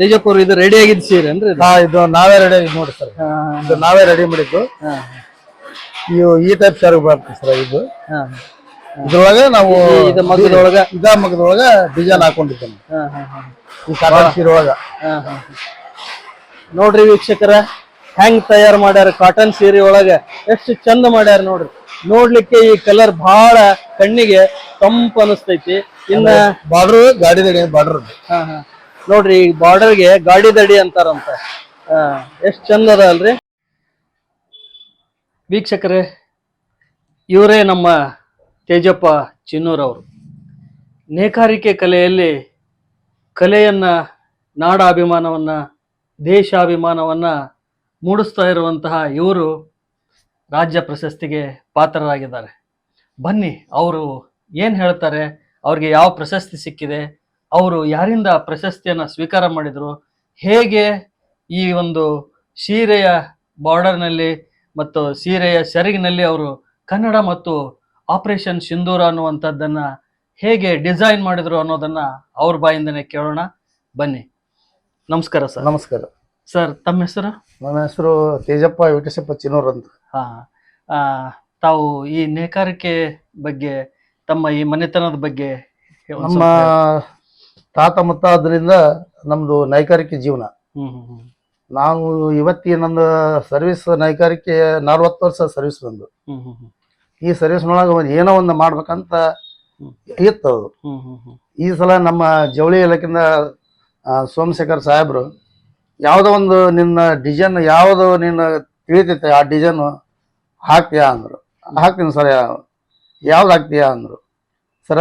ತೇಜಪ್ಪ ಅವ್ರು ಇದು ರೆಡಿ ಆಗಿದ್ ಸೀರೆ ಅಂದ್ರೆ? ಹಾ ಇದು ನಾವೇ ರೆಡಿ ನೋಡಿ ಸರ್. ಇದು ನಾವೇ ರೆಡಿ ಮಾಡಿದ್ದು. ಇವು ಈ ಟೈಪ್ ಸರ್ ಬರ್ತದೆ ಸರ್ ಇದು. ಇದ್ರೊಳಗೆ ನಾವು ಮಗದೊಳಗ ಇದು ಮಗದೊಳಗ ಡಿಸೈನ್ ಹಾಕೊಂಡಿದ್ದೇನೆ. ಈ ಕಾಟನ್ ಸೀರೆ ಒಳಗ. ನೋಡ್ರಿ ವೀಕ್ಷಕರ ಹೆಂಗ್ ತಯಾರು ಮಾಡ್ಯಾರ ಕಾಟನ್ ಸೀರೆ ಒಳಗ. ಎಷ್ಟು ಚಂದ ಮಾಡ್ಯಾರ ನೋಡ್ರಿ. ನೋಡ್ಲಿಕ್ಕೆ ಈ ಕಲರ್ ಬಹಳ ಕಣ್ಣಿಗೆ ತಂಪ ಅನಿಸ್ತೈತಿ. ಇನ್ನ ಬಾರ್ಡರ್ ಗಾಡಿ ಬಾರ್ಡರ್ ಹಾ, ಹಾ. ನೋಡ್ರಿ, ಈ ಬಾರ್ಡರ್ಗೆ ಗಾಡಿ ದಡಿ ಅಂತಾರಂತ. ಎಷ್ಟು ಚಂದ ಅದ ಅಲ್ರಿ? ವೀಕ್ಷಕರೇ, ಇವರೇ ನಮ್ಮ ತೇಜಪ್ಪ ಚಿನ್ನೂರವರು ನೇಕಾರಿಕೆ ಕಲೆಯಲ್ಲಿ ಕಲೆಯನ್ನ, ನಾಡಾಭಿಮಾನವನ್ನು, ದೇಶಾಭಿಮಾನವನ್ನು ಮೂಡಿಸ್ತಾ ಇರುವಂತಹ ಇವರು ರಾಜ್ಯ ಪ್ರಶಸ್ತಿಗೆ ಪಾತ್ರರಾಗಿದ್ದಾರೆ. ಬನ್ನಿ, ಅವರು ಏನು ಹೇಳ್ತಾರೆ, ಅವ್ರಿಗೆ ಯಾವ ಪ್ರಶಸ್ತಿ ಸಿಕ್ಕಿದೆ ಅವರು ಯಾರಿಂದ ಪ್ರಶಸ್ತಿಯನ್ನು ಸ್ವೀಕಾರ ಮಾಡಿದರು? ಹೇಗೆ ಈ ಒಂದು ಸೀರೆಯ ಬಾರ್ಡರ್ನಲ್ಲಿ ಮತ್ತು ಸೀರೆಯ ಸೆರಗಿನಲ್ಲಿ ಅವರು ಕನ್ನಡ ಮತ್ತು ಆಪರೇಷನ್ ಸಿಂಧೂರ ಅನ್ನುವಂಥದ್ದನ್ನು ಹೇಗೆ ಡಿಸೈನ್ ಮಾಡಿದರು ಅನ್ನೋದನ್ನ ಅವ್ರ ಬಾಯಿಂದನೇ ಕೇಳೋಣ. ಬನ್ನಿ. ನಮಸ್ಕಾರ ಸರ್. ನಮಸ್ಕಾರ. ಸರ್ ತಮ್ಮ ಹೆಸರು? ನನ್ನ ಹೆಸರು ತೇಜಪ್ಪ ವೆಂಕಟೇಶಪ್ಪ ಚಿನ್ನೂರ್ ಅಂತ. ಹಾ. ತಾವು ಈ ನೇಕಾರಿಕೆ ಬಗ್ಗೆ ತಮ್ಮ ಈ ಮನೆತನದ ಬಗ್ಗೆ ನಮ್ಮ ತಾತ ಮುತ್ತಾದ್ರಿಂದ ನಮ್ದು ನೈಕಾರಿಕೆ ಜೀವನ. ನಾವು ಇವತ್ತಿ ನಂದು ಸರ್ವಿಸ್ ನೈಕಾರಿಕೆ ನಲ್ವತ್ತು ವರ್ಷ ಸರ್ವಿಸ್ ಬಂದು ಈ ಸರ್ವಿಸ್ನೊಳಗೆ ಒಂದು ಏನೋ ಒಂದು ಮಾಡ್ಬೇಕಂತ. ಇತ್ತು ಅದು. ಈ ಸಲ ನಮ್ಮ ಜವಳಿ ಇಲಾಖೆಯಿಂದ ಸೋಮಶೇಖರ್ ಸಾಹೇಬ್ರು ಯಾವುದೋ ಒಂದು ನಿನ್ನ ಡಿಸೈನ್ ಯಾವುದು ನಿನ್ನ ತಿಳಿತೈತೆ ಆ ಡಿಸೈನು ಹಾಕ್ತೀಯಾ ಅಂದರು. ಹಾಕ್ತೀನಿ ಸರ್ ಯಾವ್ದು ಹಾಕ್ತೀಯಾ ಅಂದರು. ಸರ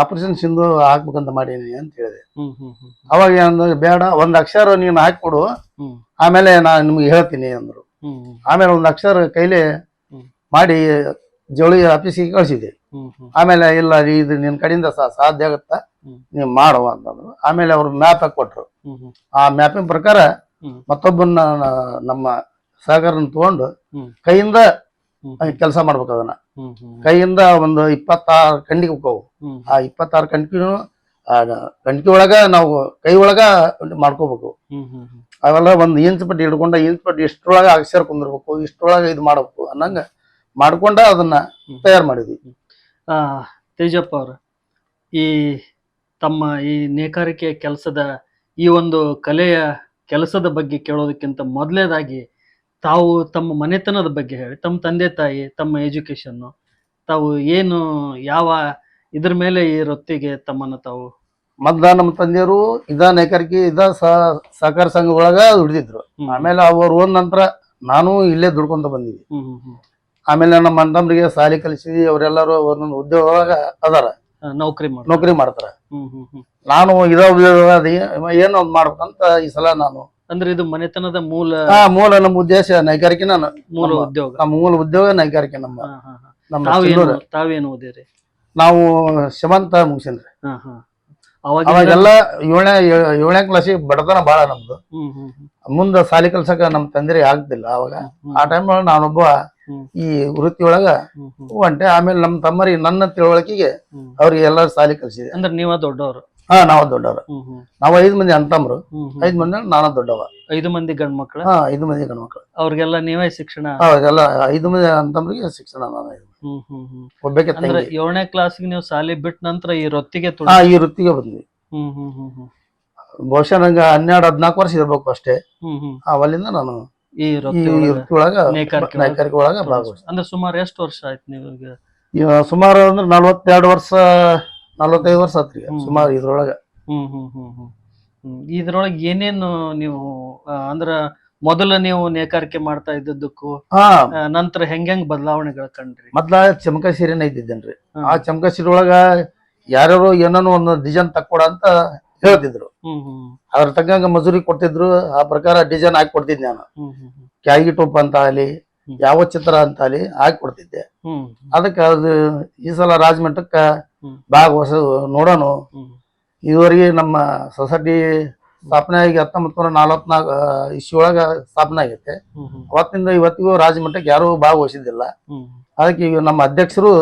ಆಪರೇಷನ್ ಸಿಂಧು ಹಾಕ್ಬೇಕಂತ ಮಾಡೀನಿ ಅಂತ ಹೇಳಿದೆ. ಅವಾಗ ಏನಂದ್ರೆ ಬೇಡ ಒಂದ್ ಅಕ್ಷರ ನೀನು ಹಾಕ್ಬಿಡು ಆಮೇಲೆ ನಾನು ನಿಮ್ಗೆ ಹೇಳ್ತೀನಿ ಅಂದ್ರು. ಆಮೇಲೆ ಒಂದು ಅಕ್ಷರ ಕೈಲಿ ಮಾಡಿ ಜವಳಿ ಆಫೀಸಿಗೆ ಕಳಿಸಿದೆ. ಆಮೇಲೆ ಇಲ್ಲ ಇದು ನಿನ್ ಕಡೆಯಿಂದ ಸಾಧ್ಯ ಆಗುತ್ತಾ? ನೀವ್ ಮಾಡುವ ಅಂತಂದ್ರು. ಆಮೇಲೆ ಅವ್ರು ಮ್ಯಾಪ್ ಹಾಕೊಟ್ರು ಕೊಟ್ರು. ಆ ಮ್ಯಾಪಿನ ಪ್ರಕಾರ. ಮತ್ತೊಬ್ಬನ ನಮ್ಮ ಸಹಕಾರನ ತಗೊಂಡು ಕೈಯಿಂದ. ಕೆಲಸ ಮಾಡ್ಬೇಕು ಅದನ್ನ. ಕೈಯಿಂದ ಒಂದು ಇಪ್ಪತ್ತಾರು ಕಂಡಿಗೆ ಹೋಗವು ಆ ಇಪ್ಪತ್ತಾರು ಕಂಡಿಗೂ ಕಂಡಿಗೆ ಒಳಗ ನಾವು ಕೈ ಒಳಗ ಮಾಡ್ಕೋಬೇಕು. ಅವೆಲ್ಲ ಒಂದು ಇಂಚ್ ಪಟ್ಟಿ ಹಿಡ್ಕೊಂಡ ಇಂಚ್ ಪಟ್ಟಿ ಇಷ್ಟರೊಳಗ ಅಕ್ಷರ ಕುಂದಿರ್ಬೇಕು ಇಷ್ಟರೊಳಗ ಇದು ಮಾಡ್ಬೇಕು ಅನ್ನಂಗ ಮಾಡ್ಕೊಂಡ ಅದನ್ನ. ತಯಾರು ಮಾಡಿದ್ವಿ. ಆ ತೇಜಪ್ಪ ಅವರು ಈ ತಮ್ಮ ಈ ನೇಕಾರಿಕೆ ಕೆಲಸದ ಈ ಒಂದು ಕಲೆಯ ಕೆಲಸದ ಬಗ್ಗೆ ಕೇಳೋದಕ್ಕಿಂತ ಮೊದಲೇದಾಗಿ ತಾವು ತಮ್ಮ ಮನೆತನದ ಬಗ್ಗೆ ಹೇಳಿ ತಮ್ಮ ತಂದೆ ತಾಯಿ ತಮ್ಮ ಎಜುಕೇಶನ್ನು ತಾವು ಏನು ಯಾವ ಇದ್ರ ಮೇಲೆ ಈ ವೃತ್ತಿಗೆ ತಮ್ಮನ್ನು ತಾವು ಮೊದ್ಲ ನಮ್ಮ ತಂದೆಯವರು ಇದ ನೇಕಾರಿಕೆ ಇದ ಸಹ- ಸಹಕಾರ ಸಂಘ ಒಳಗ ದುಡಿದಿದ್ರು. ಹ್ಮ್. ಆಮೇಲೆ ಅವರು ಹೋದ ನಂತರ ನಾನು ಇಲ್ಲೇ ದುಡ್ಕೊಂತ ಬಂದಿದ್ವಿ. ಹ್ಮ್ ಹ್ಮ್ ಹ್ಮ್. ಆಮೇಲೆ ನಮ್ಮ ಅಣ್ಣಂಬರಿಗೆ ಸಾಲಿ ಕಲಿಸಿ ಅವರೆಲ್ಲರೂ ಒಂದೊಂದು ಉದ್ಯೋಗ ಒಳಗ ಅದಾರ. ಆ, ನೌಕರಿ ಮಾಡಿ ನೌಕರಿ ಮಾಡ್ತಾರ. ಹ್ಮ್ ಹ್ಮ್ ಹ್ಮ್. ನಾನು ಇದ ಉದ್ಯೋಗ ಅದ ಏನೋ ಒಂದ್ ಮಾಡ್ಬೇಕಂತ ಈ ಸಲ ನಾನು ಅಂದ್ರೆ ಇದು ಮನೆತನದ ಮೂಲ ಆ ಮೂಲ ನಮ್ಮ ಉದ್ದೇಶ ನೈಗಾರಿಕೆ ನಾನು. ಮೂಲ ಉದ್ಯೋಗ. ನಮ್ಮ ಮೂಲ ಉದ್ಯೋಗ ನೈಗಾರಿಕೆ ನಮ್ಮ ಹಾ, ಹಾ, ಹಾ. ನಮ್ಮ ತಾವೇನು ಚಿನ್ನೂರು. ತಾವೇನು ಓದಿರಿ? ನಾವು ಶಿವಂತ ಮುಗಿಸಿನ್ರಿ. ಹಾ ಹಾ. ಅವಾಗ ಅವಾಗೆಲ್ಲ ಏಳನೇ ಏಳನೇ ಕ್ಲಾಸಿಗೆ ಬಡತನ ಬಾಳ ನಮ್ದು. ಹ್ಮ್ ಹ್ಮ್ ಹ್ಮ್. ಮುಂದ ಸಾಲಿ ಕಲ್ಸಕ ನಮ್ ತಂದೆ ಆಗ್ತಿಲ್ಲ ಅವಾಗ. ಆ ಟೈಮ್ ಒಳಗ ನಾನೊಬ್ಬ ಈ ವೃತ್ತಿ ಒಳಗ ಹ್ಮ್ ಹ್ಮ್. ಹೊಂಟೆ ಆಮೇಲೆ ನಮ್ಮ ತಮ್ಮರಿ ನನ್ನ ತಿಳುವಳಿಕೆಗೆ ಹ್ಮ್. ಅವ್ರಿಗೆ ಎಲ್ಲ ಸಾಲಿ ಕಲ್ಸಿದೆ. ಅಂದ್ರೆ ನೀವ ದೊಡ್ಡವರು. ಹಾ ನಾವ ದೊಡ್ಡವ್ರ. ನಾವ್ ಐದ್ ಮಂದಿ ಅಂತಮ್ರು. ಐದ್ ಮಂದಿ ನಾನ ದೊಡ್ಡವ ಐದು ಮಂದಿ ಗಂಡ್ ಮಕ್ಳು ಹಾ ಐದು ಮಂದಿ ಗಂಡ್ಮಕ್ಳು. ಅವ್ರಿಗೆಲ್ಲ ನೀವೇ ಶಿಕ್ಷಣ? ಅವಾಗೆಲ್ಲ ಐದು ಮಂದಿ ಅಂತಮ್ರಿಗೆ ಶಿಕ್ಷಣ ನಾನು ಇದು. ಹ್ಮ್ ಹ್ಮ್ ಹ್ಮ್. ಒಬ್ಬಾಕೆ ಅಂದ್ರೆ ತಂಗಿ ಏಳನೇ ಕ್ಲಾಸ್ಗೆ ನೀವು ಶಾಲೆ ಬಿಟ್ಟ ನಂತರ ಈ ರೊತ್ತಿಗೆ ತುಳಿ ಹಾ ಈ ವೃತ್ತಿಗೆ ಬಂದ್ವಿ. ಹ್ಮ್ ಹ್ಮ್ ಹ್ಮ್ ಹ್ಮ್. ಬಹುಶಃ ನಂಗೆ ಹನ್ನೆರಡು ಹದ್ನಾಲ್ಕು ವರ್ಷ ಇರ್ಬೇಕು ಅಷ್ಟೇ. ಹ್ಮ್ ಹ್ಮ್. ಅವಲ್ಲಿಂದ ನಾನು ಈ ಈ ರೊತ್ತಿ ಒಳಗ? ವೃತ್ತಿ ಒಳಗ ನೇಕಾರಿಕೆ ಒಳಗ? ನೈಕಾರಿಕೆ ಒಳಗ ಭಾಗವಹಿಸಿ ಅಂದ್ರೆ ಸುಮಾರು ಎಷ್ಟು ವರ್ಷ ಆಯ್ತು ನೀವು ಈಗ? ಸುಮಾರು ಅಂದ್ರೆ ನಲ್ವತ್ತೆರಡು ವರ್ಷ ನಲ್ವತ್ತೈದು ವರ್ಷ ಆತ್ರಿ. ಸುಮಾರು ಇದ್ರೊಳಗ. ಹ್ಮ್ ಹ್ಮ್ ಹ್ಮ್ ಹ್ಮ್. ಹ್ಮ್ ಇದ್ರೊಳಗೆ ಏನೇನು ನೀವು ಆ, ಅಂದ್ರ ಮೊದಲ ನೀವು ನೇಕಾರಿಕೆ ಮಾಡ್ತಾ ಇದ್ದದ್ದಕ್ಕೂ ಹಾ. ಆ, ನಂತರ ಹೆಂಗ್ ಬದಲಾವಣೆಗಳು ಕಂಡ್ರಿ? ಮೊದ್ಲ ಚಮಕ ಸೀರೆನ ಇದ್ದಿದ್ದೇನ್ರಿ. ಹ್ಮ್. ಆ ಚಮಕ ಸೀರೆ ಒಳಗ ಯಾರ್ಯಾರು ಏನೋ ಒಂದು ಡಿಸೈನ್ ತಕ್ಕೊಡ ಅಂತ ಹೇಳ್ತಿದ್ರು. ಹ್ಮ್ ಹ್ಮ್ ಅದ್ರ ತಕ್ಕಂಗ ಮಜೂರಿ ಕೊಡ್ತಿದ್ರು ಆ ಪ್ರಕಾರ ಡಿಸೈನ್ ಹಾಕಿ ಕೊಡ್ತಿದ್ದೆ ನಾನು. ಹ್ಮ್ ಹ್ಮ್ ಹ್ಮ್. ಕ್ಯಾಗಿ ಟೋಪ್ ಅಂತ ಆಗಲಿ ಯಾವ ಚಿತ್ರ ಅಂತ ಆಗಲಿ ಹಾಕಿ ಕೊಡ್ತಿದ್ದೆ. ಹ್ಮ್ ಅದಕ್ಕೆ ಅದು ಈ ಸಲ ರಾಜಮಟ್ಟಕ್ಕ ಹ್ಮ್. ಭಾಗವಹಿಸ ನೋಡೋಣ ಇದುವರೆಗೆ ನಮ್ಮ ಸೊಸೈಟಿ ಸ್ಥಾಪನೆ ಆಗಿ ಹತ್ತೊಂಬತ್ತು ನೂರ ನಲವತ್ನಾಲ್ಕು ಇಸ್ವಿ ಒಳಗ ಸ್ಥಾಪನೆ ಆಗೈತೆ. ಅವತ್ತಿಂದ ಇವತ್ತಿಗೂ ರಾಜಮಟ್ಟಕ್ಕೆ ಯಾರು ಭಾಗವಹಿಸಿದ್ದಿಲ್ಲ. ಅದಕ್ಕೆ ಈಗ ನಮ್ಮ ಅಧ್ಯಕ್ಷರು.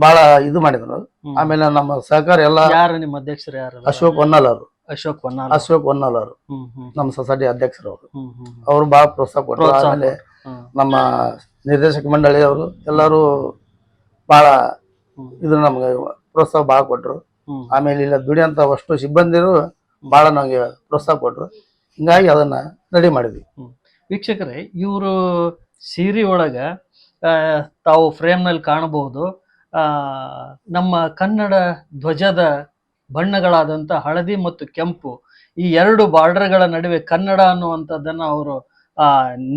ಬಹಳ ಇದು ಮಾಡಿದ್ರು. ಆಮೇಲೆ ನಮ್ಮ ಸಹಕಾರ ಎಲ್ಲ ಯಾರು ನಿಮ್ಮ ಅಧ್ಯಕ್ಷರು ಯಾರು? ಅಶೋಕ್ ಹೊನ್ನಲ್ ಅವರು ಅಶೋಕ್ ವನ್ನಾಲ ಅಶೋಕ್ ಹೊನ್ನಾಲ್ ಅವರು ನಮ್ಮ ಸೊಸೈಟಿ ಅಧ್ಯಕ್ಷರು ಅವರು. ಅವರು ಬಹಳ ಪ್ರೋತ್ಸಾಹ ಕೊಟ್ಟರು. ಆಮೇಲೆ ನಮ್ಮ ನಿರ್ದೇಶಕ ಮಂಡಳಿ ಅವರು ಎಲ್ಲರೂ ಬಹಳ ಇದ್ರು ಇದು ನಮ್ಗೆ ಪ್ರೋತ್ಸಾಹ ಬಹಳ ಕೊಟ್ರು. ಆಮೇಲೆ ಇಲ್ಲ ದುಡಿಯಂತ ಅಷ್ಟು ಸಿಬ್ಬಂದಿರು ಬಹಳ ನಮಗೆ ಪ್ರೋತ್ಸಾಹ ಕೊಟ್ರು. ಹಿಂಗಾಗಿ ಅದನ್ನ ರೆಡಿ ಮಾಡಿದ್ವಿ. ವೀಕ್ಷಕರೇ ಇವರು ಸೀರೆ ಒಳಗ ತಾವು ಫ್ರೇಮ್ನಲ್ಲಿ ಕಾಣಬಹುದು. ನಮ್ಮ ಕನ್ನಡ ಧ್ವಜದ ಬಣ್ಣಗಳಾದಂಥ ಹಳದಿ ಮತ್ತು ಕೆಂಪು ಈ ಎರಡು ಬಾರ್ಡರ್ಗಳ ನಡುವೆ ಕನ್ನಡ ಅನ್ನುವಂಥದ್ದನ್ನು ಅವರು ಆ,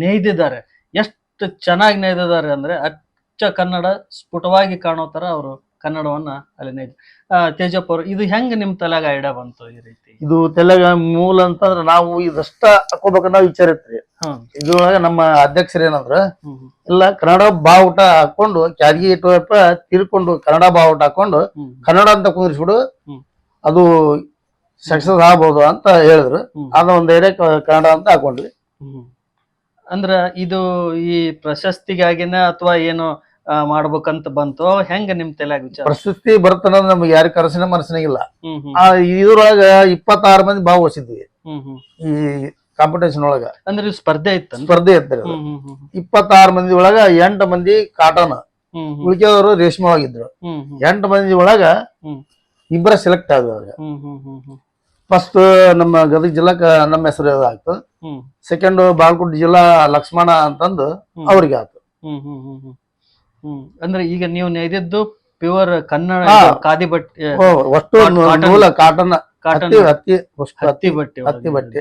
ನೇಯ್ದಿದ್ದಾರೆ. ಎಷ್ಟು ಚೆನ್ನಾಗಿ ನೇಯ್ದಿದ್ದಾರೆ ಅಂದ್ರೆ ಅಚ್ಚ ಕನ್ನಡ ಸ್ಫುಟವಾಗಿ ಕಾಣೋ ಥರ ಅವರು ಕನ್ನಡವನ್ನ ಅಲ್ಲಿ ಆ, ತೇಜಪ್ಪ ಅವರು ಇದು ಹೆಂಗ್ ನಿಮ್ಮ ತಲೆಗ ಐಡಿಯಾ ಬಂತು ಈ ರೀತಿ? ಇದು ತೆಲಗ ಮೂಲ ಅಂತಂದ್ರ ನಾವು ಇದಷ್ಟ ಹಾಕೋಬೇಕನ್ನೋ ವಿಚಾರ ಇತ್ರಿ ಹ್ಮ್ ಇದ್ರೊಳಗ ನಮ್ಮ ಅಧ್ಯಕ್ಷರು ಏನಂದ್ರ ಇಲ್ಲ ಕನ್ನಡ ಬಾವುಟ ಹಾಕೊಂಡು ಕ್ಯಾರಿಗೆ ಇಟ್ಟು ತಿರ್ಕೊಂಡು ಕನ್ನಡ ಬಾವುಟ ಹಾಕೊಂಡು ಕನ್ನಡ ಅಂತ ಕುಂದಿರ್ಸ್ಬಿಡು ಅದು ಸಕ್ಸಸ್ ಆಗ್ಬೋದು ಅಂತ ಹೇಳಿದ್ರು. ಅದ ಒಂದ್ ಏರಿಯಾ ಕನ್ನಡ ಅಂತ ಹಾಕೊಂಡ್ವಿ. ಅಂದ್ರ ಇದು ಈ ಪ್ರಶಸ್ತಿಗಾಗಿನ ಅಥವಾ ಏನು ಮಾಡ್ಬೇಕಂತ ಬಂತು. ಹೆಂಗ ನಿಮ್ ತಲೆಯಾಗ ವಿಚಾರ? ಪ್ರಶಸ್ತಿ ಬರ್ತನ ನಮ್ಗೆ ಯಾರು ಕನಸಿನ ಮನಸ್ಸಿನಾಗಿಲ್ಲ. ಹ್ಮ್ ಹ್ಮ್. ಆ ಇದ್ರೊಳಗ ಇಪ್ಪತ್ತಾರು ಮಂದಿ ಭಾಗವಹಿಸಿದ್ವಿ. ಹ್ಮ್ ಹ್ಮ್. ಈ ಕಾಂಪಿಟೇಷನ್ ಒಳಗ. ಅಂದ್ರೆ ಸ್ಪರ್ಧೆ ಇತ್ತ ಸ್ಪರ್ಧೆ ಇರ್ತಾರೆ ಹ್ಮ್ ಹ್ಮ್ ಹ್ಮ್ ಇಪ್ಪತ್ತಾರು ಮಂದಿ ಒಳಗ ಎಂಟು ಮಂದಿ ಕಾಟನ್ ಹ್ಮ್ ಹ್ಮ್. ಉಳಿಕೆದವರು ರೇಷ್ಮೆ ಒಳಗಿದ್ರು ಹ್ಮ್ ಹ್ಮ್. ಎಂಟು ಮಂದಿ ಒಳಗ ಹ್ಮ್. ಇಬ್ಬರ ಸೆಲೆಕ್ಟ್ ಆದ್ವಿ ಅವ್ರಿಗೆ ಹ್ಮ್ ಹ್ಮ್ ಹ್ಮ್ ಹ್ಮ್. ಫಸ್ಟ್ ನಮ್ಮ ಗದಗ ಜಿಲ್ಲಾಕ ನಮ್ಮ ಹೆಸರು ಆಗ್ತದೆ ಹ್ಮ್. ಸೆಕೆಂಡ್ ಬಾಗಲಕೋಟೆ ಜಿಲ್ಲಾ ಲಕ್ಷ್ಮಣ ಅಂತಂದು ಹ್ಮ್. ಅವ್ರಿಗೆ ಆಯ್ತು ಹ್ಮ್ ಹ್ಮ್ ಹ್ಮ್ ಹ್ಮ್ ಹ್ಮ್. ಅಂದ್ರೆ ಈಗ ನೀವು ನೇಯ್ದಿದ್ದು ಪ್ಯೂರ್ ಕನ್ನಡ ಹಾ. ಇದು ಖಾದಿ ಬಟ್ಟೆ ಓ, ಅಷ್ಟು ಕಾಟನ್. ನೂಲ ಕಾಟನ್ ಕಾಟನ್ ಹತ್ತಿ ಹತ್ತಿ ಹತ್ತಿ ಹತ್ತಿ ಬಟ್ಟೆ ಹತ್ತಿ ಬಟ್ಟೆ.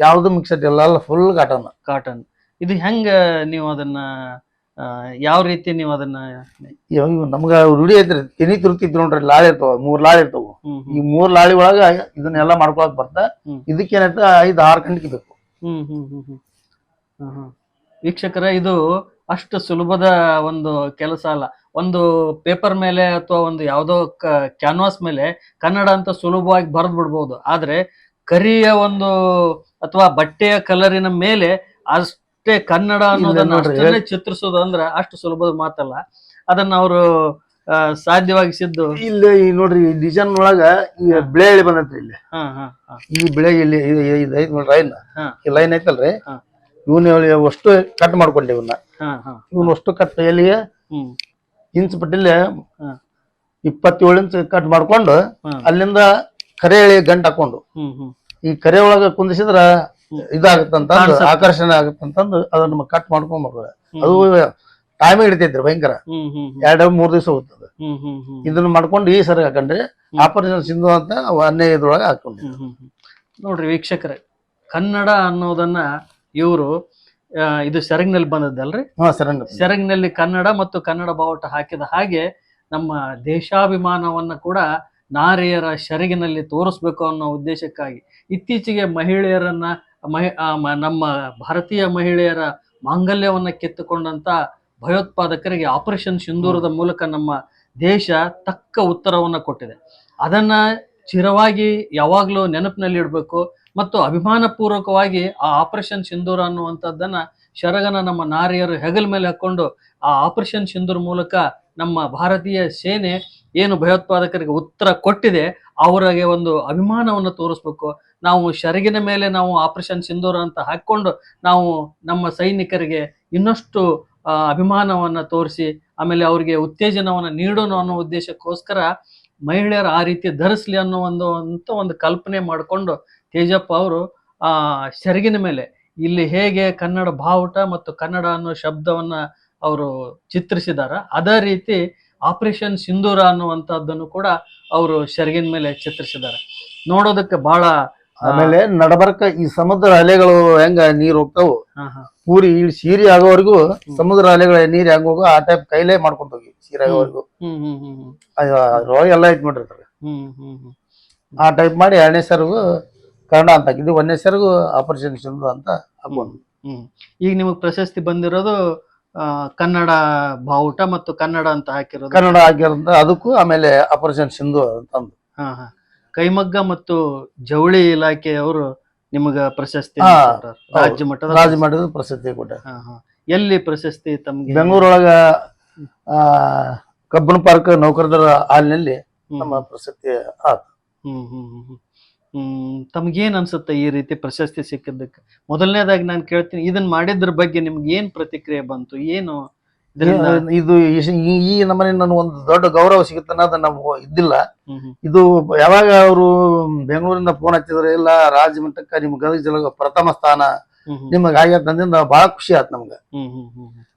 ಯಾವ್ದು ಮಿಕ್ಸಡ್ ಇಲ್ಲ ಎಲ್ಲ ಫುಲ್ ಕಾಟನ್ ಕಾಟನ್ ಇದು ಹೆಂಗ ನೀವು ಅದನ್ನ ಆ, ಯಾವ ರೀತಿ ನೀವು ಅದನ್ನ ಇವಾಗ ನಮ್ಗ ರೂಢಿ ಐತ್ರಿ ತಿನಿ ತಿರುತ್ತಿದ್ ನೋಡ್ರಿ ಲಾಳಿ ಇರ್ತಾವ ಮೂರ್ ಲಾಳಿ ಇರ್ತಾವ. ಹ್ಮ್ ಈ ಮೂರ್ ಲಾಳಿ ಒಳಗ ಇದನ್ನೆಲ್ಲ ಮಾಡ್ಕೊಳಕ್ ಬರ್ತಾ ಹ್ಮ್. ಇದಕ್ಕೇನೈತ ಐದ್ ಆರ್ ಗಂಟೆಗೆ ಬೇಕು. ಹ್ಮ್ ಹ್ಮ್ ಹ್ಮ್ ಹ್ಮ್. ಹ್ಮ್ ಹ್ಮ್. ವೀಕ್ಷಕರ ಇದು ಅಷ್ಟು ಸುಲಭದ ಒಂದು ಕೆಲಸ ಅಲ್ಲ. ಒಂದು ಪೇಪರ್ ಮೇಲೆ ಅಥವಾ ಒಂದು ಯಾವುದೋ ಕ್ಯಾನ್ವಾಸ್ ಮೇಲೆ ಕನ್ನಡ ಅಂತ ಸುಲಭವಾಗಿ ಬರೆದು ಬಿಡ್ಬೋದು. ಆದರೆ ಕರಿಯ ಒಂದು ಅಥವಾ ಬಟ್ಟೆಯ ಕಲರಿನ ಮೇಲೆ ಅಷ್ಟೇ ಕನ್ನಡ ಅನ್ನೋದನ್ನ ನೋಡ್ರಿ, ಚಿತ್ರಿಸೋದು ಅಂದ್ರೆ ಅಷ್ಟು ಸುಲಭದ ಮಾತಲ್ಲ. ಅದನ್ನ ಅವರು ಸಾಧ್ಯವಾಗಿಸಿದ್ದು ಇಲ್ಲಿ ಈ ನೋಡ್ರಿ ಈ ಡಿಸೈನ್ ಒಳಗ ಈ ಬಿಳೆ ಬಂದೈತ್ರಿ ಇಲ್ಲಿ. ಹಾ ಹಾ ಹಾ. ಈ ಬಿಳೆ ಇಲ್ಲಿ ನೋಡ್ರಿ ಲೈನ್ ಹಾ. ಈ ಲೈನ್ ಐತಲ್ರಿ. ಇವನ್ ಅಷ್ಟು ಕಟ್ ಮಾಡ್ಕೊಂಡೆ ಇವನ್ನ. ಇವನ್ ಅಷ್ಟು ಕಟ್ ಎಲ್ಲಿಗೆ? ಇಂಚ್ ಬಿಟ್ಟಿಲ್ಲ ಇಪ್ಪತ್ತೇಳು ಇಂಚ್ ಕಟ್ ಮಾಡ್ಕೊಂಡು ಅಲ್ಲಿಂದ ಕರೆ ಎಳಿ ಗಂಟ್ ಹಾಕೊಂಡು ಈ ಕರೆ ಒಳಗ ಕುಂದಿಸಿದ್ರ ಇದಾಗತ್ತಂತ. ಆಕರ್ಷಣೆ ಆಗತ್ತಂತಂದು ಅದನ್ನ ಕಟ್ ಮಾಡ್ಕೊಂಡ್. ಅದು ಟೈಮ್ ಹಿಡಿತೈತ್ರಿ ಭಯಂಕರ. ಎರಡ್ ಮೂರ್ ದಿವಸ ಹೋಗ್ತದೆ. ಇದನ್ನ ಮಾಡ್ಕೊಂಡು ಈ ಸರಿ ಹಾಕೊಂಡ್ರಿ ಆಪರೇಷನ್ ಸಿಂಧು ಅಂತ ಇದ್ರೊಳಗ ಹಾಕೊಂಡ್ರಿ ಹ್ಮ್. ನೋಡ್ರಿ ವೀಕ್ಷಕರೇ ಕನ್ನಡ ಅನ್ನೋದನ್ನ ಇವರು ಇದು ಸೆರಗ್ನಲ್ಲಿ ಬಂದದ್ದಲ್ರಿ? ಹಾ ಸರಂಗ ಸೆರಗಿನಲ್ಲಿ ಕನ್ನಡ ಮತ್ತು ಕನ್ನಡ ಬಾವುಟ ಹಾಕಿದ ಹಾಗೆ ನಮ್ಮ ದೇಶಾಭಿಮಾನವನ್ನ ಕೂಡ ನಾರಿಯರ ಸೆರಗಿನಲ್ಲಿ ತೋರಿಸ್ಬೇಕು ಅನ್ನೋ ಉದ್ದೇಶಕ್ಕಾಗಿ. ಇತ್ತೀಚೆಗೆ ಮಹಿಳೆಯರನ್ನ ಮಹಿ ಆ, ಮ- ನಮ್ಮ ಭಾರತೀಯ ಮಹಿಳೆಯರ ಮಾಂಗಲ್ಯವನ್ನ ಕಿತ್ತುಕೊಂಡಂತ ಭಯೋತ್ಪಾದಕರಿಗೆ ಆಪರೇಷನ್ ಸಿಂಧೂರದ ಮೂಲಕ ನಮ್ಮ ದೇಶ ತಕ್ಕ ಉತ್ತರವನ್ನ ಕೊಟ್ಟಿದೆ. ಅದನ್ನ ಚಿರವಾಗಿ ಯಾವಾಗಲೂ ನೆನಪಿನಲ್ಲಿ ಇಡಬೇಕು ಮತ್ತು ಅಭಿಮಾನಪೂರ್ವಕವಾಗಿ ಆ ಆಪರೇಷನ್ ಸಿಂಧೂರ ಅನ್ನುವಂಥದ್ದನ್ನ ಶರಗನ ನಮ್ಮ ನಾರಿಯರು ಹೆಗಲ ಮೇಲೆ ಹಾಕೊಂಡು ಆ ಆಪರೇಷನ್ ಸಿಂಧೂರ್ ಮೂಲಕ ನಮ್ಮ ಭಾರತೀಯ ಸೇನೆ ಏನು ಭಯೋತ್ಪಾದಕರಿಗೆ ಉತ್ತರ ಕೊಟ್ಟಿದೆ, ಅವರಿಗೆ ಒಂದು ಅಭಿಮಾನವನ್ನು ತೋರಿಸ್ಬೇಕು. ನಾವು ಶರಗಿನ ಮೇಲೆ ನಾವು ಆಪರೇಷನ್ ಸಿಂಧೂರ ಅಂತ ಹಾಕ್ಕೊಂಡು ನಾವು ನಮ್ಮ ಸೈನಿಕರಿಗೆ ಇನ್ನಷ್ಟು ಅಭಿಮಾನವನ್ನು ಅಭಿಮಾನವನ್ನ ತೋರಿಸಿ, ಆಮೇಲೆ ಅವರಿಗೆ ಉತ್ತೇಜನವನ್ನು ನೀಡೋಣ ಅನ್ನೋ ಉದ್ದೇಶಕ್ಕೋಸ್ಕರ ಮಹಿಳೆಯರು ಆ ರೀತಿ ಧರಿಸ್ಲಿ ಅನ್ನೋ ಒಂದು, ಅಂತ ಒಂದು ಕಲ್ಪನೆ ಮಾಡಿಕೊಂಡು ತೇಜಪ್ಪ ಅವರು ಆ ಸೆರಗಿನ ಮೇಲೆ ಇಲ್ಲಿ ಹೇಗೆ ಕನ್ನಡ ಬಾವುಟ ಮತ್ತು ಕನ್ನಡ ಅನ್ನೋ ಶಬ್ದವನ್ನ ಅವರು ಚಿತ್ರಿಸಿದಾರ, ಅದೇ ರೀತಿ ಆಪರೇಷನ್ ಸಿಂಧೂರ ಅನ್ನುವಂಥದ್ದನ್ನು ಕೂಡ ಅವರು ಸೆರಗಿನ ಮೇಲೆ ಚಿತ್ರಿಸಿದ್ದಾರೆ ನೋಡೋದಕ್ಕೆ ಬಹಳ ಆಮೇಲೆ ನಡಬರ್ಕ ಈ ಸಮುದ್ರ ಅಲೆಗಳು ಹೆಂಗ ನೀರ್ ಹೋಗ್ತಾವು. ಪೂರಿ ಈ ಸೀರೆ ಆಗೋವರೆಗೂ ಸಮುದ್ರ ಅಲೆಗಳ ನೀರ್ ಹೆಂಗ ಹೋಗೋ ಆ ಟೈಪ್ ಕೈಲೇ ಮಾಡ್ಕೊಂಡು ಹೋಗಿ ಸೀರೆ ಆಗೋವರೆಗೂ. ರೋಗ ಎಲ್ಲ ಹ್ಮ್ ಹ್ಮ್ ಆ ಟೈಪ್ ಮಾಡಿ ಎರಡನೇ ಸರ್ಗು ಕನ್ನಡ ಅಂತ ಇದು ಒಂದನೇ ಸರ್ಗು ಆಪರೇಷನ್ ಚಂದ್ರ ಅಂತ ಹಾಕೊಂಡು ಹ್ಮ್ ಈಗ ನಿಮಗೆ ಪ್ರಶಸ್ತಿ ಬಂದಿರೋದು ಆ, ಕನ್ನಡ ಬಾವುಟ ಮತ್ತು ಕನ್ನಡ ಅಂತ ಹಾಕಿರೋದು. ಕನ್ನಡ ಹಾಕಿರೋದು ಅದಕ್ಕೂ ಆಮೇಲೆ ಆಪರೇಷನ್ ಸಿಂಧು ಅಂತಂದು ಹಾ ಹಾ. ಕೈಮಗ್ಗ ಮತ್ತು ಜವಳಿ ಇಲಾಖೆಯವರು ನಿಮಗ ಪ್ರಶಸ್ತಿ ಹಾ. ರಾಜ್ಯ ಮಟ್ಟದ ರಾಜ ಮಾಡಿದ ಪ್ರಶಸ್ತಿ ಕೊಟ್ಟ ಹಾ, ಹಾ. ಎಲ್ಲಿ ಪ್ರಶಸ್ತಿ ತಮ್ಗೆ? ಬೆಂಗಳೂರೊಳಗ ಆ ಕಬ್ಬನ್ ಪಾರ್ಕ್ ನೌಕರದರ ಹಾಲಿನಲ್ಲಿ ಹ್ಮ್, ನಮ್ಮ ಪ್ರಶಸ್ತಿ ಆತ. ಹ್ಮ್ ಹ್ಮ್ ಹ್ಮ್ ಹ್ಮ್. ಹ್ಮ್ ತಮ್ಗೇನ್ ಅನ್ಸುತ್ತೆ ಈ ರೀತಿ ಪ್ರಶಸ್ತಿ ಸಿಕ್ಕಿದ್ದಕ್ಕೆ? ಮೊದಲನೇದಾಗಿ ನಾನು ಕೇಳ್ತೀನಿ ಇದನ್ನ ಮಾಡಿದ್ರ ಬಗ್ಗೆ ನಿಮ್ಗೆ ಏನ್ ಪ್ರತಿಕ್ರಿಯೆ ಬಂತು? ಏನು ಇದು ಈ- ನಮ್ಮನೆ ನನ್ ಒಂದು ದೊಡ್ಡ ಗೌರವ ಸಿಗುತ್ತೆ ಅನ್ನೋದು ನಮ್ಗೆ ಇದ್ದಿಲ್ಲ. ಇದು ಯಾವಾಗ ಅವರು ಬೆಂಗಳೂರಿಂದ ಫೋನ್ ಹಚ್ಚಿದ್ರೆ ಇಲ್ಲ ರಾಜ್ಯ ಮಟ್ಟಕ್ಕ ನಿಮ್ ಗದಗ ಜಿಲ್ಲೆಗೆ ಪ್ರಥಮ ಸ್ಥಾನ ನಿಮಗ್ ಹ್ಮ್. ನಿಮಗೆ ಆಗ್ಯದ ಬಹಳ ಖುಷಿ ಆಯ್ತು ನಮ್ಗೆ.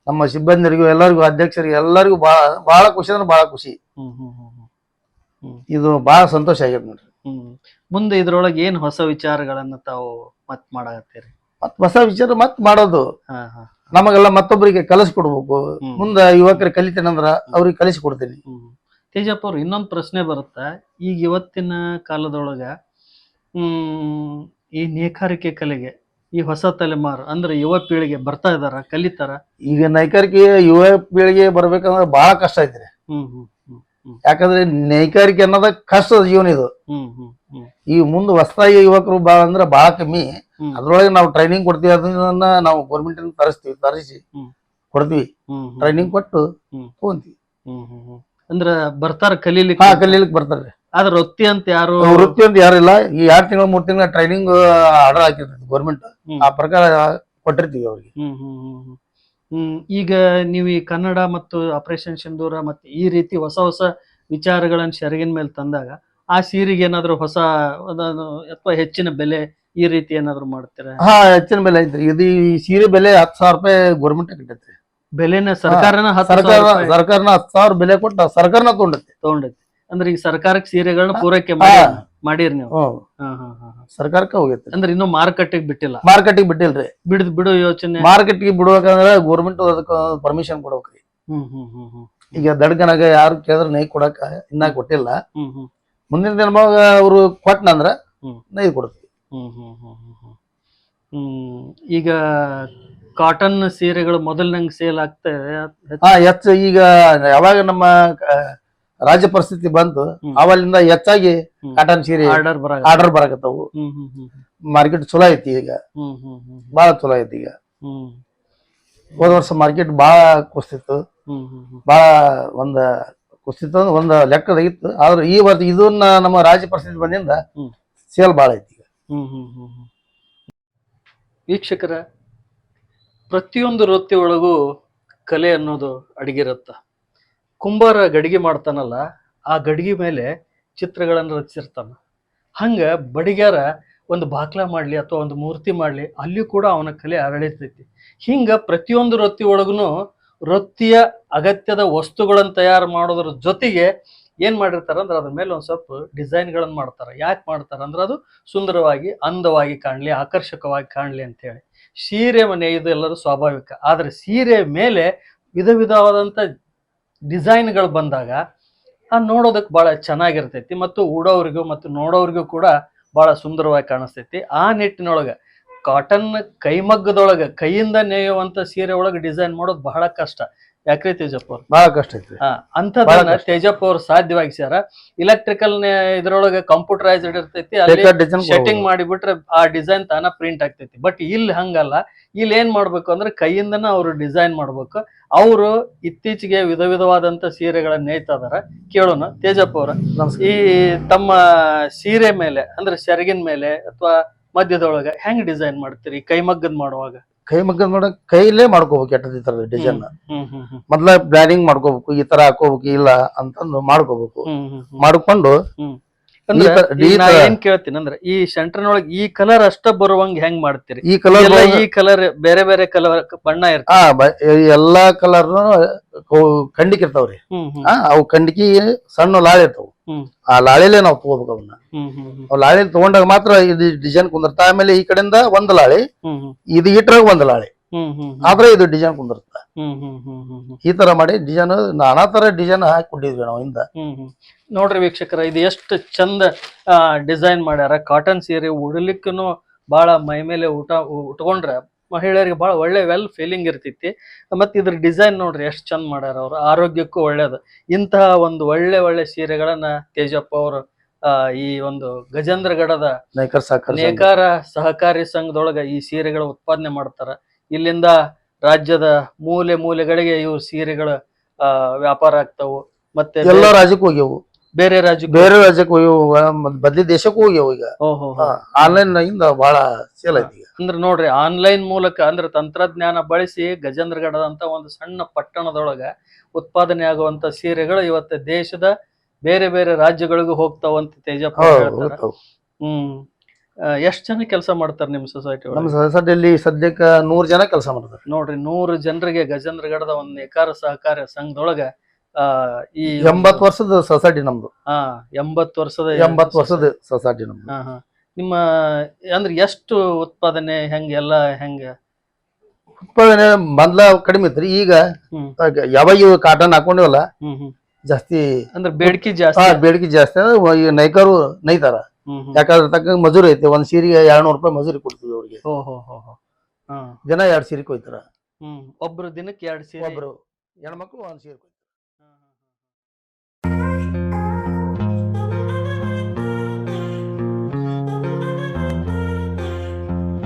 ನಮ್ಮ ಸಿಬ್ಬಂದಿರಿಗೂ ಎಲ್ಲರಿಗೂ ಅಧ್ಯಕ್ಷರಿಗೂ ಎಲ್ಲರಿಗೂ ಬಹಳ ಬಹಳ ಖುಷಿ ಅಂದ್ರೆ ಬಹಳ ಖುಷಿ. ಇದು ಬಹಳ ಸಂತೋಷ ಆಗ್ಯದ ನೋಡ್ರಿ. ಮುಂದೆ ಇದ್ರೊಳಗೆ ಏನ್ ಹೊಸ ವಿಚಾರಗಳನ್ನ ತಾವು ಮತ್ ಮಾಡಾಕತ್ತೀರಿ? ಮತ್ ಹೊಸ ವಿಚಾರ ಮತ್ ಮಾಡೋದು. ನಮಗೆಲ್ಲ ಮತ್ತೊಬ್ಬರಿಗೆ ಕಲಿಸ್ಕೊಡ್ಬೇಕು ಮುಂದೆ ಮುಂದ ಯುವಕರಿಗೆ ಕಲಿತೇನಂದ್ರ ಅವ್ರಿಗೆ ಕಲಿಸ್ಕೊಡ್ತೀನಿ ತೇಜಪ್ಪ ಅವ್ರು ಇನ್ನೊಂದು ಪ್ರಶ್ನೆ ಬರುತ್ತೆ? ಈಗ ಇವತ್ತಿನ ಕಾಲದೊಳಗ ಹ್ಮ್ ಈ ನೇಕಾರಿಕೆ ಕಲೆಗೆ ಈ ಹೊಸ ತಲೆಮಾರು ಅಂದ್ರೆ ಯುವ ಪೀಳಿಗೆ ಬರ್ತಾ ಇದಾರ ಕಲಿತಾರ? ಈಗ ನೈಕಾರಿಕೆ ಯುವ ಪೀಳಿಗೆ ಬರ್ಬೇಕಂದ್ರೆ ಬಹಳ ಕಷ್ಟ ಐತ್ರಿ. ಹ್ಮ್ ಹ್ಮ್. ಯಾಕಂದ್ರೆ ನೈಕಾರಿಕೆ ಅನ್ನೋದ ಕಷ್ಟದ ಜೀವನ ಇದು. ಈ ಮುಂದೆ ಹೊಸದಾಗಿ ಯುವಕರು ಬಾಳ ಅಂದ್ರೆ ಬಹಳ ಕಮ್ಮಿ. ಅದ್ರೊಳಗೆ ನಾವು ಟ್ರೈನಿಂಗ್ ಕೊಡ್ತೀವಿ ಅದನ್ನ ನಾವು ಗೌರ್ಮೆಂಟ್ ತರಿಸ್ತೀವಿ ತರಿಸಿ ಕೊಡ್ತೀವಿ. ಟ್ರೈನಿಂಗ್ ಕೊಟ್ಟು ಹೋಗ್ತೀವಿ ತಗೊಂತೀವಿ. ಅಂದ್ರ ಬರ್ತಾರ ಕಲೀಲಿಕ್ಕೆ? ಹಾ ಕಲೀಲಿಕ್ಕೆ ಬರ್ತಾರೆ. ಆದ್ರೆ ವೃತ್ತಿ ಅಂತ ಯಾರು ವೃತ್ತಿ ಅಂತ ಯಾರಿಲ್ಲ ಈ ಎರಡ್ ತಿಂಗಳ ಮೂರ್ ತಿಂಗಳ ಟ್ರೈನಿಂಗ್ ಆರ್ಡರ್ ಹಾಕಿರ್ತೈತಿ ಗೋರ್ಮೆಂಟ್. ಆ ಪ್ರಕಾರ ಕೊಟ್ಟಿರ್ತೀವಿ ಅವ್ರಿಗೆ. ಈಗ ನೀವು ಈ ಕನ್ನಡ ಮತ್ತು ಆಪರೇಷನ್ ಸಿಂಧೂರ ಮತ್ತು ಈ ರೀತಿ ಹೊಸ ಹೊಸ ವಿಚಾರಗಳನ್ನು ಸೆರಗಿನ ಮೇಲೆ ತಂದಾಗ ಆ ಸೀರೆಗೆ ಏನಾದರೂ ಹೊಸ ಅಥವಾ ಹೆಚ್ಚಿನ ಬೆಲೆ ಈ ರೀತಿ ಏನಾದರೂ ಮಾಡ್ತೀರಾ? ಹಾ ಹೆಚ್ಚಿನ ಬೆಲೆ ಐತ್ರಿ ಇದು ಈ ಸೀರೆ ಬೆಲೆ ಹತ್ತು ಸಾವಿರ ರೂಪಾಯಿ ಗೌರ್ಮೆಂಟ್ ಕಟ್ಟೈತಿ. ಬೆಲೆನ ಸರ್ಕಾರನ ಹತ್ತು ಸರ್ಕಾರ ಸರ್ಕಾರನ ಹತ್ತು ಸಾವಿರ ಬೆಲೆ ಕೊಟ್ಟು ಸರ್ಕಾರನ ತಗೊಂಡೈತಿ. ತಗೊಂಡೈತಿ. ಅಂದ್ರೆ ಈಗ ಸರ್ಕಾರಕ್ಕೆ ಸೀರೆಗಳನ್ನ ಪೂರೈಕೆ. ಮಾಡಿ ಮಾಡಿರಿ ನೀವು. ಹ್ಮ್ ಹಾ ಹಾ ಹಾ ಹಾ. ಸರ್ಕಾರಕ್ಕೆ ಹೋಗೈತಿ. ಅಂದ್ರೆ ಇನ್ನೂ ಮಾರುಕಟ್ಟೆಗೆ ಬಿಟ್ಟಿಲ್ಲ. ಮಾರ್ಕೆಟಿಗೆ ಬಿಟ್ಟಿಲ್ರಿ ಬಿಡ್ ಬಿಡು ಯೋಚನೆ. ಮಾರ್ಕೆಟ್ಗೆ ಬಿಡ್ಬೇಕಂದ್ರೆ ಗೌರ್ಮೆಂಟ್ ಅದಕ್ಕೆ ಪರ್ಮಿಷನ್ ಕೊಡ್ಬೇಕ್ರಿ. ಹ್ಮ್ ಹ್ಮ್ ಹ್ಮ್ ಹ್ಮ್. ಈಗ ದಡ್ಗನಾಗ ಯಾರು ಕೇಳಿದ್ರೆ ನೈ ಕೊಡಕ ಇನ್ನ ಕೊಟ್ಟಿಲ್ಲ. ಹ್ಮ್ ಹ್ಮ್. ಮುಂದಿನ ದಿನವಾಗ ಅವರು ಕೊಟ್ಟನಂದ್ರ ಹ್ಮ್. ನೈ ಕೊಡ್ತೀವಿ. ಹ್ಮ್ ಹ್ಮ್ ಹ್ಮ್ ಹ್ಮ್ ಹ್ಮ್. ಹ್ಮ್ ಈಗ ಕಾಟನ್ ಸೀರೆಗಳು ಮೊದಲಿನಂಗ್ ಸೇಲ್ ಆಗ್ತಾ ಇದೆ ಹಾ ಹೆಚ್ಚು ಈಗ ಯಾವಾಗ ನಮ್ಮ ರಾಜ್ಯ ಪರಿಸ್ಥಿತಿ ಬಂತು. ಅವಲ್ಲಿಂದ ಹೆಚ್ಚಾಗಿ. ಕಾಟನ್ ಸೀರೆ ಆರ್ಡರ್ ಬರ ಆರ್ಡರ್ ಬರಕತ್ತವು. ಮಾರ್ಕೆಟ್ ಚಲೋ ಐತಿ ಈಗ. ಬಾಳ ಚಲೋ ಐತಿ ಈಗ. ಹ್ಮ್. ಹೋದ ವರ್ಷ ಮಾರ್ಕೆಟ್ ಬಹಳ ಕುಸ್ತಿತ್ತು. ಬಾಳ ಒಂದ ಕುಸ್ತಿತ್ತು ಅಂದ್ರೆ ಒಂದ್ ಲೆಕ್ಕದಾಗಿತ್ತು ಆದ್ರೆ ಈ ವರ್ಷ ಇದನ್ನ ನಮ್ಮ ರಾಜ್ಯ ಪರಿಸ್ಥಿತಿ ಬಂದಿಂದ ಸೇಲ್ ಬಹಳ ಐತಿ ಈಗ. ವೀಕ್ಷಕರ ಪ್ರತಿಯೊಂದು ವೃತ್ತಿ ಒಳಗೂ ಕಲೆ ಅನ್ನೋದು ಅಡಗಿರುತ್ತ. ಕುಂಬಾರ ಗಡಿಗೆ ಮಾಡ್ತಾನಲ್ಲ, ಆ ಗಡಿಗೆ ಮೇಲೆ ಚಿತ್ರಗಳನ್ನು ರಚಿಸಿರ್ತಾನ. ಹಂಗ ಬಡಿಗಾರ ಒಂದು ಬಾಕ್ಲ ಮಾಡ್ಲಿ ಅಥವಾ ಒಂದು ಮೂರ್ತಿ ಮಾಡ್ಲಿ ಅಲ್ಲಿ ಕೂಡ ಅವನ ಕಲೆ ಅರಳಿತೈತಿ ಹಿಂಗ ಪ್ರತಿಯೊಂದು ವೃತ್ತಿ ಒಳಗೂ ವೃತ್ತಿಯ ಅಗತ್ಯದ ವಸ್ತುಗಳನ್ನು ತಯಾರು ಮಾಡೋದ್ರ ಜೊತೆಗೆ ಏನು ಮಾಡಿರ್ತಾರೆ ಅಂದ್ರೆ ಅದ್ರ ಮೇಲೆ ಒಂದು ಸ್ವಲ್ಪ ಡಿಸೈನ್ಗಳನ್ನು ಮಾಡ್ತಾರ. ಯಾಕೆ ಮಾಡ್ತಾರೆ ಅಂದ್ರೆ ಅದು ಸುಂದರವಾಗಿ, ಅಂದವಾಗಿ ಕಾಣಲಿ, ಆಕರ್ಷಕವಾಗಿ ಕಾಣಲಿ ಅಂತ ಹೇಳಿ ಸೀರೆ ಮನೆ ಇದು ಎಲ್ಲರೂ ಸ್ವಾಭಾವಿಕ. ಆದ್ರೆ ಸೀರೆ ಮೇಲೆ ವಿಧ ವಿಧವಾದಂಥ ಡಿಸೈನ್ಗಳು ಬಂದಾಗ ಆ ನೋಡೋದಕ್ಕೆ ಬಹಳ ಚೆನ್ನಾಗಿರ್ತೈತಿ ಮತ್ತು ಉಡೋರಿಗೂ ಮತ್ತು ನೋಡೋರಿಗೂ ಕೂಡ ಬಹಳ ಸುಂದರವಾಗಿ ಕಾಣಿಸ್ತೈತಿ. ಆ ನಿಟ್ಟಿನೊಳಗೆ ಕಾಟನ್ ಕೈಮಗ್ಗದೊಳಗೆ ಕೈಯಿಂದ ನೇಯುವಂತ ಸೀರೆ ಒಳಗೆ ಡಿಸೈನ್ ಮಾಡೋದು ಬಹಳ ಕಷ್ಟ. ಯಾಕ್ರಿ ತೇಜಪ್ಪ ಅವ್ರು? ಬಹಳ ಕಷ್ಟ ಐತಿ ಹಾ ಅಂಥದ್ದನ್ನ. ತೇಜಪ್ಪ ಅವ್ರು ಸಾಧ್ಯವಾಗಿಸ್ಯಾರ. ಇಲೆಕ್ಟ್ರಿಕಲ್ ಇದ್ರೊಳಗೆ ಕಂಪ್ಯೂಟರೈಸ್ಡ್ ಇರ್ತೈತಿ ಅಲ್ಲಿ ಸೆಟ್ಟಿಂಗ್ ಮಾಡಿಬಿಟ್ರೆ ಆ ಡಿಸೈನ್ ತಾನ ಪ್ರಿಂಟ್ ಆಗ್ತೈತಿ. ಬಟ್ ಇಲ್ಲಿ ಹಂಗಲ್ಲ. ಇಲ್ಲಿ ಏನ್ ಮಾಡ್ಬೇಕು ಅಂದ್ರೆ ಕೈಯಿಂದನ ಅವರು ಡಿಸೈನ್ ಮಾಡ್ಬೇಕು. ಅವರು ಇತ್ತೀಚೆಗೆ ವಿಧ ವಿಧವಾದಂತ ಸೀರೆಗಳನ್ನ ನೇಯ್ತಾದಾರ. ಕೇಳೋಣ ತೇಜಪ್ಪ ಅವ್ರ. ಈ ತಮ್ಮ ಸೀರೆ ಮೇಲೆ ಅಂದ್ರೆ ಸೆರಗಿನ ಮೇಲೆ ಅಥವಾ ಮಧ್ಯದೊಳಗ ಹೆಂಗ್ ಡಿಸೈನ್ ಮಾಡ್ತೀರಿ? ಕೈಮಗ್ಗದ್ ಮಾಡುವಾಗ. ಕೈ ಮಗ್ಗದ ಮಾಡಕ್ ಕೈಲೇ ಮಾಡ್ಕೋಬೇಕು ಎಟ್ಟದ ಈ ತರ ಡಿಸೈನ್ ಮೊದ್ಲ ಪ್ಲಾನಿಂಗ್ ಮಾಡ್ಕೋಬೇಕು ಈ ತರ ಹಾಕೋಬೇಕು ಇಲ್ಲ ಅಂತಂದು ಮಾಡ್ಕೋಬೇಕು. ಮಾಡ್ಕೊಂಡು ಏನ್ ಕೇಳ್ತೀನಿ ಅಂದ್ರೆ ಈ ಸೆಂಟರ್ನೊಳಗೆ ಈ ಕಲರ್ ಅಷ್ಟ ಬರುವಂಗ ಹೆಂಗ್ ಮಾಡ್ತೀರಿ? ಈ ಕಲರ್ ಈ ಕಲರ್ ಬೇರೆ ಬೇರೆ ಕಲರ್ ಬಣ್ಣ ಇರ್ತದೆ. ಎಲ್ಲಾ ಕಲರ್ ಕಂಡಿಕ್ ಇರ್ತಾವ್ರಿ. ಅವು ಕಂಡಿಕಿ ಸಣ್ಣ ಲಾಳೆ ಇರ್ತಾವ. ಆ ಲಾಳೆಲೆ ನಾವು ತಗೋಬೇಕು ಅವನ್ನ ಅವ್ ಲಾಳೆ ತಗೊಂಡಾಗ ಮಾತ್ರ ಇದು ಡಿಸೈನ್ ಕುಂದಿರ್ತಾ. ಆಮೇಲೆ ಈ ಕಡೆಯಿಂದ ಒಂದ್ ಲಾಳೆ ಇದು ಇಟ್ರಾಗ ಒಂದ್ ಲಾಳೆ. ಆದ್ರೆ ಇದು ಡಿಸೈನ್ ಕುಂದಿರುತ್ತೆ. ಹ್ಮ್ ಹ್ಮ್ ಹ್ಮ್ ಹ್ಮ್ ಹ್ಮ್. ಈ ತರ ಮಾಡಿ ಡಿಸೈನ್ ನಾನಾ ತರ ಡಿಸೈನ್ ಹಾಕೊಂಡಿದ್ವಿ ನಾವು ಇಂದ ನೋಡ್ರಿ ವೀಕ್ಷಕರ ಇದು ಎಷ್ಟು ಚಂದ ಡಿಸೈನ್ ಮಾಡ್ಯಾರ. ಕಾಟನ್ ಸೀರೆ ಉಡಲಿಕ್ಕೂ ಬಹಳ ಮೈ ಮೇಲೆ ಊಟ ಉಟ್ಕೊಂಡ್ರೆ ಮಹಿಳೆಯರಿಗೆ ಬಹಳ ಒಳ್ಳೆ ವೆಲ್ ಫೀಲಿಂಗ್ ಇರ್ತೈತಿ. ಮತ್ತೆ ಇದ್ರ ಡಿಸೈನ್ ನೋಡ್ರಿ ಎಷ್ಟು ಚಂದ ಮಾಡ್ಯಾರ ಅವ್ರು. ಆರೋಗ್ಯಕ್ಕೂ ಒಳ್ಳೇದು. ಇಂತಹ ಒಂದು ಒಳ್ಳೆ ಒಳ್ಳೆ ಸೀರೆಗಳನ್ನ ತೇಜಪ್ಪ ಅವರು ಆ ಈ ಒಂದು ಗಜೇಂದ್ರಗಡದ ನೇಕಾರ ಸಹಕಾರಿ ಸಂಘದೊಳಗ ಈ ಸೀರೆಗಳ ಉತ್ಪಾದನೆ ಮಾಡ್ತಾರ. ಇಲ್ಲಿಂದ ರಾಜ್ಯದ ಮೂಲೆ ಮೂಲೆಗಳಿಗೆ ಇವು ಸೀರೆಗಳ ವ್ಯಾಪಾರ ಆಗ್ತಾವು. ಮತ್ತೆ ಎಲ್ಲ ರಾಜ್ಯಕ್ಕೆ ಹೋಗ್ಯವು. ಬೇರೆ ರಾಜ್ಯ ಬೇರೆ ರಾಜ್ಯಕ್ಕೆ ಹೋಗ್ಯವು. ಬದ್ಲಿ ದೇಶಕ್ಕೂ ಹೋಗ್ಯಾವ ಈಗ. ಓಹೋ ಆನ್ಲೈನ್ ಇಂದ ಬಹಳ ಸೇಲ್ ಐತಿ ಈಗ. ಅಂದ್ರೆ ನೋಡ್ರಿ ಆನ್ಲೈನ್ ಮೂಲಕ ಅಂದ್ರೆ ತಂತ್ರಜ್ಞಾನ ಬಳಸಿ ಗಜೇಂದ್ರಗಢದಂತ ಒಂದು ಸಣ್ಣ ಪಟ್ಟಣದೊಳಗ ಉತ್ಪಾದನೆ ಆಗುವಂತ ಸೀರೆಗಳು ಇವತ್ತು ದೇಶದ ಬೇರೆ ಬೇರೆ ರಾಜ್ಯಗಳಿಗೂ ಹೋಗ್ತಾವಂತ ತೇಜಪ್ಪ ಹ್ಮ್. ಎಷ್ಟ್ ಜನ ಕೆಲಸ ಮಾಡ್ತಾರೆ ನಿಮ್ಮ ಸೊಸೈಟಿ ನಮ್ಮ ಸೊಸೈಟಿಯಲ್ಲಿ ಸದ್ಯಕ್ಕೆ ನೂರು ಜನ ಕೆಲಸ ಮಾಡ್ತಾರೆ. ನೋಡ್ರಿ ನೂರು ಜನರಿಗೆ ಗಜೇಂದ್ರಗಢದ ಒಂದು ಏಕಾರ ಸಹಕಾರ ಸಂಘದೊಳಗ ಆ ಈ ಎಂಬತ್ ವರ್ಷದ ಸೊಸೈಟಿ ನಮ್ದು. ಹಾ ಎಂಬತ್ತು ವರ್ಷದ ಎಂಬತ್ ವರ್ಷದ ಸೊಸೈಟಿ ನಮ್ದು. ಹಾ ಹಾ. ನಿಮ್ಮ ಅಂದ್ರೆ ಎಷ್ಟು ಉತ್ಪಾದನೆ ಹೆಂಗೆ ಎಲ್ಲ ಹೆಂಗ? ಉತ್ಪಾದನೆ ಮೊದ್ಲ ಕಡಿಮೆ ಇತ್ರಿ ಈಗ ಹ್ಮ್. ಯಾವಾಗ ಇವು ಕಾಟನ್ ಹಾಕೊಂಡಿವಲ್ಲ ಹ್ಮ್ ಹ್ಮ್. ಜಾಸ್ತಿ ಅಂದ್ರೆ ಬೇಡಿಕೆ ಜಾಸ್ತಿ? ಬೇಡಿಕೆ ಜಾಸ್ತಿ. ಅಂದ್ರೆ ನೈಕರು ನೈತಾರ. ಯಾಕಂದ್ರೆ ತಕ್ಕ ಮಜೂರಿ ಐತೆ ಒಂದ್ ಸೀರೆಗೆ ಎರಡ್ನೂರು ರೂಪಾಯಿ ಮಜೂರಿ ಕೊಡ್ತೀವಿ ಅವ್ರಿಗೆ. ಜನ ದಿನ ಎರಡ್ ಸೀರೆ ಕೊಯ್ತಾರ ಹ್ಮ್ ಒಬ್ರು ದಿನಕ್ಕೆ ಎರಡ್ ಸೀರೆ. ಒಬ್ರು ಹೆಣ್ಮಕ್ಳು ಒಂದ್ ಸೀರೆ